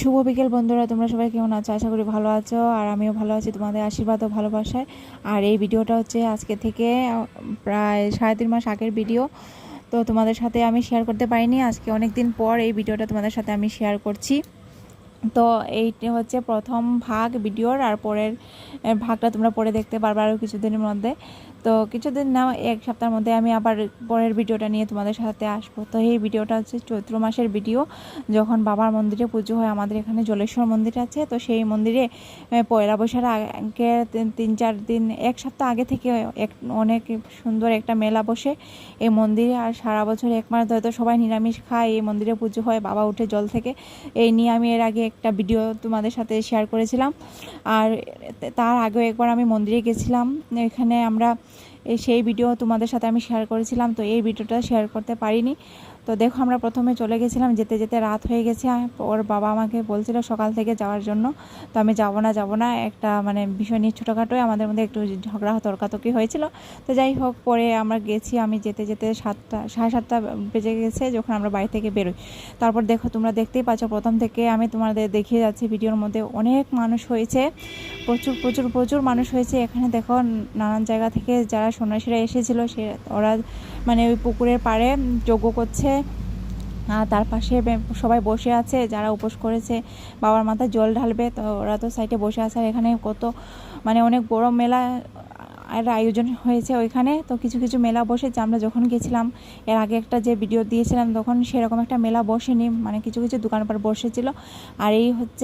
শুভ বিকেল বন্ধুরা, তোমরা সবাই কেমন আছো? আশা করি ভালো আছো, আর আমিও ভালো আছি, তোমাদের আশীর্বাদ ও ভালোবাসায়। আর এই ভিডিওটা হচ্ছে আজকে থেকে প্রায় সাড়ে তিন মাস আগের ভিডিও। তো তোমাদের সাথে আমি শেয়ার করতে পারিনি, আজকে অনেক দিন পর এই ভিডিওটা তোমাদের সাথে আমি শেয়ার করছি। তো এইটা হচ্ছে প্রথম ভাগ ভিডিওর, আর পরের ভাগটা তোমরা পরে দেখতে পারবে আরও কিছুদিনের মধ্যে। তো কিছুদিন না, এক সপ্তাহের মধ্যে আমি আবার পরের ভিডিওটা নিয়ে তোমাদের সাথে আসব। তো এই ভিডিওটা হচ্ছে চৈত্র মাসের ভিডিও। যখন বাবার মন্দিরে পুজো হয়, আমাদের এখানে জলেশ্বর মন্দির আছে। তো সেই মন্দিরে পয়লা বৈশাখ আগে তিন, চার দিন, এক সপ্তাহ আগে থেকে এক, অনেক সুন্দর একটা মেলা বসে এই মন্দিরে। আর সারা বছর এক মাস ধরে তো সবাই নিরামিষ খায়, এই মন্দিরে পুজো হয়, বাবা উঠে জল থেকে। এই নিয়ে আমি এর আগে একটা ভিডিও তোমাদের সাথে শেয়ার করেছিলাম। আর তার আগে একবার আমি মন্দিরে গেছিলাম। এখানে আমরা সেই ভিডিও তোমাদের সাথে আমি শেয়ার করেছিলাম। তো এই ভিডিওটা শেয়ার করতে পারিনি। তো দেখো আমরা প্রথমে চলে গেছিলাম, যেতে যেতে রাত হয়ে গেছে। ওর বাবা আমাকে বলছিল সকাল থেকে যাওয়ার জন্য। তো আমি যাব না যাব না। একটা মানে বিষয় নিয়ে ছোটোখাটোই আমাদের মধ্যে একটু ঝগড়া, তর্কাতর্কি হয়েছিল। তো যাই হোক, পরে আমরা গেছি, আমি যেতে যেতে সাতটা, সাড়ে সাতটা বেজে গেছে যখন আমরা বাড়ি থেকে বেরোই। তারপর দেখো, তোমরা দেখতেই পাচ্ছ, প্রথম থেকে আমি তোমাদের দেখিয়ে যাচ্ছি, ভিডিওর মধ্যে অনেক মানুষ হয়েছে। প্রচুর প্রচুর প্রচুর মানুষ হয়েছে। এখানে দেখো, নানান জায়গা থেকে যারা সন্ন্যাসীরা এসেছিল, সে, ওরা মানে ওই পুকুরের পাড়ে যোগ্য করছে। তার পাশে সবাই বসে আছে, যারা উপোস করেছে, বাবার মাথায় জল ঢালবে, তো ওরা তো সাইডে বসে আছে, আর এখানে কত মানে অনেক বড় মেলা, এর আয়োজন হয়েছে ওইখানে। তো কিছু কিছু মেলা বসেছে আমরা যখন গেছিলাম, এর আগে একটা যে ভিডিও দিয়েছিলাম, তখন সেরকম একটা মেলা বসেনি মানে কিছু কিছু দোকানপাট বসেছিল। আর এই হচ্ছে